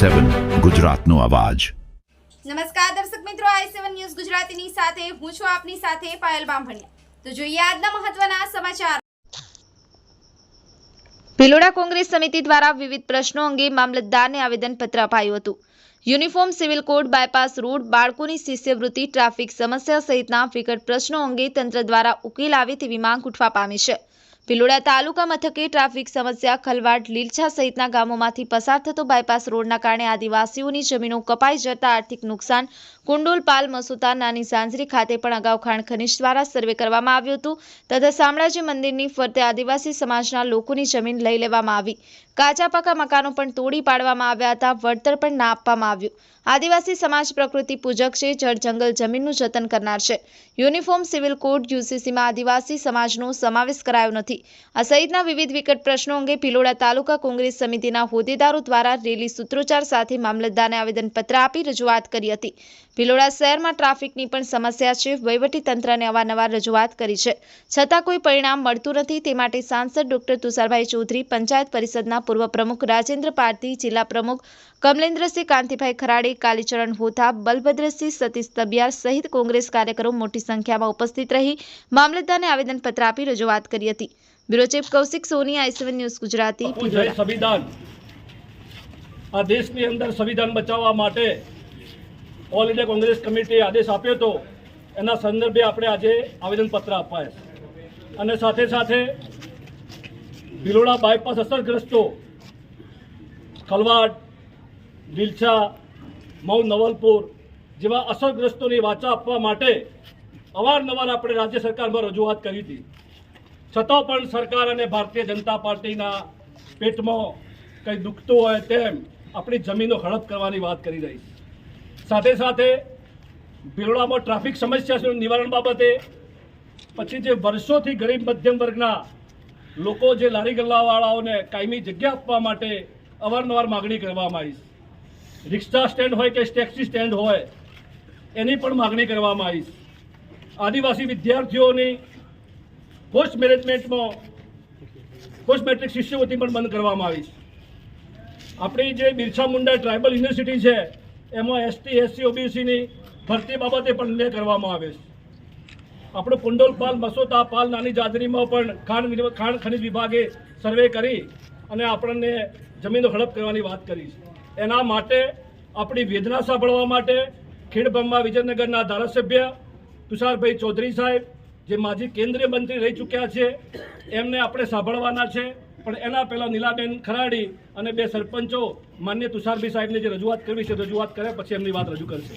સેવન ગુજરાતનો અવાજ. નમસ્કાર દર્શક મિત્રો આઈ સેવન ન્યૂઝ ગુજરાતીની સાથે હું છું આપની સાથે પાયલ બામભણિયા. તો જોઈએ આજના મહત્વના સમાચાર. ભિલોડા કોંગ્રેસ સમિતિ દ્વારા વિવિધ પ્રશ્નો અંગે મામલતદારને આવેદનપત્ર અપાયું હતું. Uniform civil code bypass road બાળકોની શિષ્યવૃત્તિ ટ્રાફિક સમસ્યા સહિતના વિકટ પ્રશ્નો અંગે તંત્ર દ્વારા ઉકેલ આવે તેવી માંગ ઉઠવા પામી છે. ભિલોડા તાલુકા મથકે ટ્રાફિક સમસ્યા ખલવાડ લીલછા સહિતના ગામોમાંથી પસાર થતો બાયપાસ રોડના કારણે આદિવાસીઓની જમીનો કપાઈ જતા આર્થિક નુકસાન. કુંડોલ પાલ મસુતા નાની સાંજરી ખાતે પણ અગાઉ ખાણ ખનીજ દ્વારા સર્વે કરવામાં આવ્યું હતું તથા શામળાજી મંદિરની ફરતે આદિવાસી સમાજના લોકોની જમીન લઈ લેવામાં આવી. કાચા પાકા મકાનો પણ તોડી પાડવામાં આવ્યા હતા. વળતર પણ ના આપવામાં આવ્યું. આદિવાસી સમાજ પ્રકૃતિ પૂજક છે. જળ જંગલ જમીનનું જતન કરનાર છે. યુનિફોર્મ સિવિલ કોડ યુસીસીમાં આદિવાસી સમાજનો સમાવેશ કરાયો નથી. આ સહિતના વિવિધ વિકટ પ્રશ્નો અંગે ભિલોડા તાલુકા કોંગ્રેસ સમિતિના હોદ્દેદારો દ્વારા રેલી સૂત્રોચ્ચાર સાથે મામલતદારને આવેદનપત્ર આપી રજૂઆત કરી હતી. ભિલોડા શહેરમાં ટ્રાફિકની પણ સમસ્યા છે. વહીવટી અવારનવાર રજૂઆત કરી છે. છતાં કોઈ પરિણામ મળતું નથી. તે માટે સાંસદ ડોક્ટર તુષારભાઈ ચૌધરી, પંચાયત પરિષદના પૂર્વ પ્રમુખ રાજેન્દ્ર પારધી, જિલ્લા પ્રમુખ કમલેન્દ્રસિંહ કાંતિભાઈ ખરાડે, કાલીચરણ હોથા બલભદ્રસિંહ સતીશ તબિયાર સહિત કોંગ્રેસ કાર્યકરો મોટી સંખ્યામાં ઉપસ્થિત રહી મામલતદારને આવેદનપત્ર આપી રજૂઆત કરી હતી. Bureau chief Kaushik Soni I seven news Gujarati સંવિધાન. આ દેશની અંદર સંવિધાન બચાવવા માટે ઓલ ઇન્ડિયા કોંગ્રેસ કમિટીએ આદેશ આપ્યો હતો. એના સંદર્ભે આપણે આજે આવેદનપત્ર અપાય અને સાથે સાથે ભિલોડા બાયપાસ અસરગ્રસ્તો ખલવાડ લીલછા મઉ નવલપુર જેવા અસરગ્રસ્તોની વાચા આપવા માટે અવારનવાર આપણે રાજ્ય સરકારમાં રજૂઆત કરી હતી. છતાં પણ સરકાર અને ભારતીય જનતા પાર્ટીના પેટમાં કંઈ દુખતું હોય તેમ આપણી જમીનો હડપ કરવાની વાત કરી રહી છે. સાથે સાથે બિરોડામાં ટ્રાફિક સમસ્યાનું નિવારણ બાબતે પછી જે વર્ષોથી ગરીબ મધ્યમ વર્ગના લોકો જે લારી ગલ્લાવાળાઓને કાયમી જગ્યા આપવા માટે અવારનવાર માગણી કરવામાં આવી રિક્ષા સ્ટેન્ડ હોય કે ટેક્સી સ્ટેન્ડ હોય, એની પણ માગણી કરવામાં આવી આદિવાસી વિદ્યાર્થીઓની પોસ્ટ મેનેજમેન્ટમાં પોસ્ટ મેટ્રિક શિષ્યવૃત્તિ પણ બંધ કરવામાં આવી છે. આપણી જે બિરસા મુંડા ટ્રાઇબલ યુનિવર્સિટી છે, એમાં એસટી એસસી ઓબીસીની ભરતી બાબતે પણ નિર્ણય કરવામાં આવે છે. આપણો કુંડોલ પાલ મસોતા પાલ નાની જાદરીમાં પણ ખાણ ખાણ ખનિજ વિભાગે સર્વે કરી અને આપણને જમીનો હડપ કરવાની વાત કરી છે. એના માટે આપણી વેદના સાંભળવા માટે ખેડબ્રહ્મા વિજયનગરના ધારાસભ્ય તુષારભાઈ ચૌધરી સાહેબ જે માજી કેન્દ્રીય મંત્રી રહી ચૂક્યા છે, એમને આપણે સાંભળવાના છે. પણ એના પહેલાં નીલાબેન ખરાડી અને બે સરપંચો માન્ય તુષારભાઈ સાહેબને જે રજૂઆત કરવી છે રજૂઆત કર્યા પછી એમની વાત રજૂ કરશે.